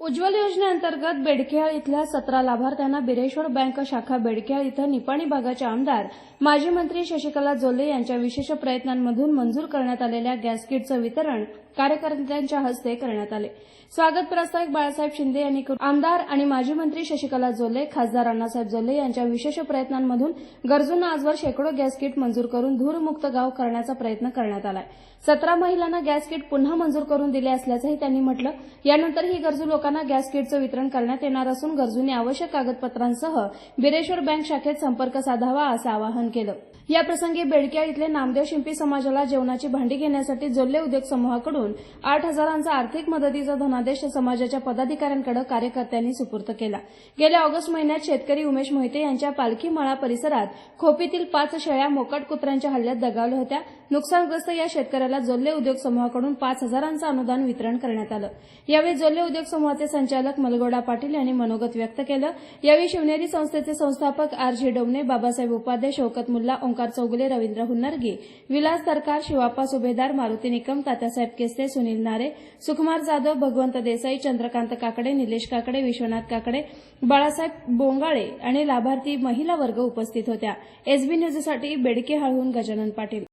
उज्ज्वल योजनेअंतर्गत बेडखेळ इथल्या सतरा लाभार्थ्यांना बिरेश्वर बँक शाखा बेडखेळ इथं निपाणी भागाचे आमदार माजी मंत्री शशिकला जोले यांच्या विशेष प्रयत्नांमधून मंजूर करण्यात आलेल्या गॅस किटचं वितरण कार्यकर्त्यांच्या हस्ते करण्यात आले. स्वागत प्रस्ताविक बाळासाहेब शिंदे यांनी आमदार आणि माजी मंत्री शशिकला जोले खासदार अण्णासाहेब जोले यांच्या विशेष प्रयत्नांमधून गरजूंना आजवर शेकडो गॅस किट मंजूर करून धूरमुक्त गाव करण्याचा प्रयत्न करण्यात आलाय. सतरा महिलांना गॅस किट पुन्हा मंजूर करून दिले असल्याचंही त्यांनी म्हटलं. यानंतर ही गरजू लोक लोकांना गॅस किटचं वितरण करण्यात येणार असून गरजूंनी आवश्यक कागदपत्रांसह बिरेश्वर बँक शाखेत संपर्क साधावा असं आवाहन केलं. याप्रसंगी बेडक्या इथले नामदेव शिंपी समाजाला जेवणाची भांडी घेण्यासाठी जोल्ले उद्योग समूहाकडून आठ हजारांचा आर्थिक मदतीचा धनादेश समाजाच्या पदाधिकाऱ्यांकडे कार्यकर्त्यांनी सुपूर्द केला. गेल्या ऑगस्ट महिन्यात शेतकरी उमेश मोहिते यांच्या पालखी मळा परिसरात खोपीतील पाच शेळ्या मोकट कुत्र्यांच्या हल्ल्यात दगावल्या होत्या. नुकसानग्रस्त या शेतकऱ्याला जोल्ले उद्योग समूहाकडून पाच हजारांचं अनुदान वितरण करण्यात आलं. यावेळी जोल्ले उद्योग समूहाचे संचालक मलगोडा पाटील यांनी मनोगत व्यक्त केलं. यावेळी शिवनेरी संस्थेचे संस्थापक आर जी डोमने बाबासाहेब उपाध्ये शौकत मुल्ला ओंकार चौगुले रवींद्र हुन्नरगे विलास सरकार शिवाप्पा सुभेदार मारुती निकम तात्यासाहेब केसते सुनील नारे सुकुमार जाधव भगवंत देसाई चंद्रकांत काकडे निलेश काकडे विश्वनाथ काकडे बाळासाहेब बोंगाळे आणि लाभार्थी महिला वर्ग उपस्थित होत्या. एसबी न्यूजसाठी बेडके हळहून गजानन पाटील.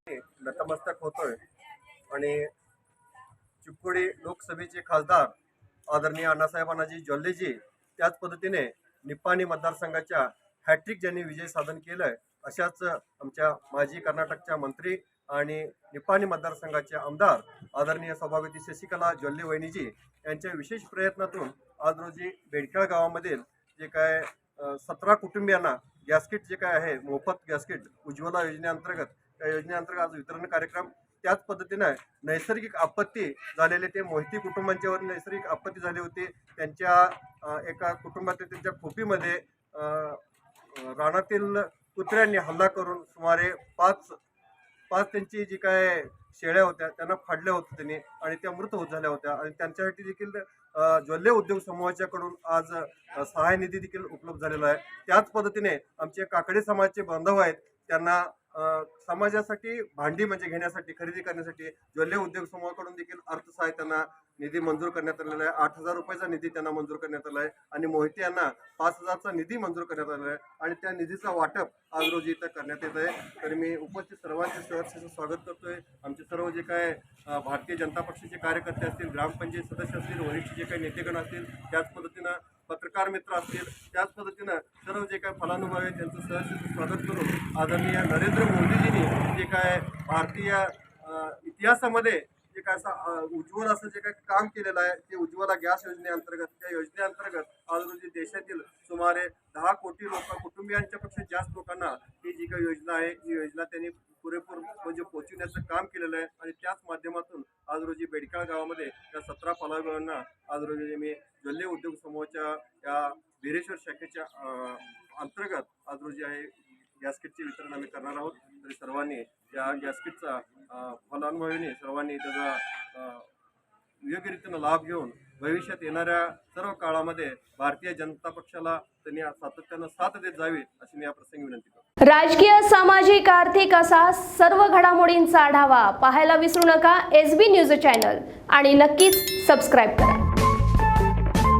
नतमस्तक होतोय. आणि चिपकोडी लोकसभेचे खासदार आदरणीय अण्णासाहेब अण्णाजी ज्वल्लेजी त्याच पद्धतीने निप्पाणी मतदारसंघाच्या हॅट्रिक ज्यांनी विजय साधन केलंय अशाच आमच्या माजी कर्नाटकच्या मंत्री आणि निपाणी मतदारसंघाचे आमदार आदरणीय सभापती शशिकला जोल्ले वहिनीजी यांच्या विशेष प्रयत्नातून आज रोजी बेडखेळ गावामधील जे काय सतरा कुटुंबियांना गॅसकिट जे काय आहे मोफत गॅसकिट उज्ज्वला योजनेअंतर्गत त्या योजनेअंतर्गत आज वितरण कार्यक्रम त्याच पद्धतीनं नैसर्गिक आपत्ती झालेले ते मोहिती कुटुंबांच्यावर नैसर्गिक आपत्ती झाली होती. त्यांच्या एका कुटुंबातील त्यांच्या खोपीमध्ये रानातील कुत्र्यांनी हल्ला करून सुमारे पाच पाच त्यांची जी काय शेळ्या होत्या त्यांना फाडल्या होत्या त्यांनी आणि त्या मृत होत झाल्या होत्या. आणि त्यांच्यासाठी देखील अ, ज्वल्ले उद्योग समूहाच्याकडून आज अ, सहाय्य निधी देखील उपलब्ध झालेला आहे. त्याच पद्धतीने आमचे काकडे समाजचे बांधव आहेत त्यांना समाजासाठी भांडी म्हणजे घेण्यासाठी खरेदी करण्यासाठी ज्वेलरी उद्योग समूहाकडून देखील अर्थसहाय्य त्यांना निधी मंजूर करण्यात आलेला आहे. आठ हजार रुपयाचा निधी त्यांना मंजूर करण्यात आला आहे. आणि मोहिते यांना पाच हजारचा निधी मंजूर करण्यात आलेला आहे. आणि त्या निधीचा वाटप आज रोजी इथं करण्यात येत आहे. तर मी उपस्थित सर्वांचे सहर्ष स्वागत करतोय. आमचे सर्व जे काय भारतीय जनता पक्षाचे कार्यकर्ते असतील ग्रामपंचायत सदस्य असतील वरिष्ठ जे काही नेतेगण असतील त्याच पद्धतीनं पत्रकार मित्र असतील त्याच पद्धतीनं सर्व जे काय फलानुभवी आहे त्यांचं सहर्ष स्वागत करून आदरणीय नरेंद्र मोदीजींनी जे काय भारतीय इतिहासामध्ये जे काय असं उज्ज्वल असं जे काही काम केलेलं आहे ते उज्ज्वला गॅस योजनेअंतर्गत त्या योजनेअंतर्गत आज रोजी देशातील सुमारे दहा कोटी लोक कुटुंबियांच्या पेक्षा जास्त लोकांना ही जी काही योजना आहे ही योजना त्यांनी पुरेपूर म्हणजे पोचविण्याचं काम केलेलं आहे. आणि त्याच माध्यमातून आज रोजी बेडकाळ गावामध्ये त्या सतरा फलाविभागांना आज रोजी मी समूहाच्या या बिरेश्वर शाखेच्या अंतर्गत आज रोजी आहे गॅसकिटचे वितरण आम्ही करणार आहोत. तरी सर्वांनी या गॅसकिटचा फलानुभवीने सर्वांनी त्याचा योग्यरीतीनं योग्य लाभ घेऊन भविष्यात येणाऱ्या सर्व काळामध्ये भारतीय जनता पक्षाला त्यांनी सातत्यानं साथ देत जावी अशी मी या प्रसंगी विनंती करतो. राजकीय सामाजिक आर्थिक असा सर्व घडामोडींचा आढावा पाहायला विसरू नका. एस बी न्यूज चॅनल आणि नक्कीच सबस्क्राईब करा.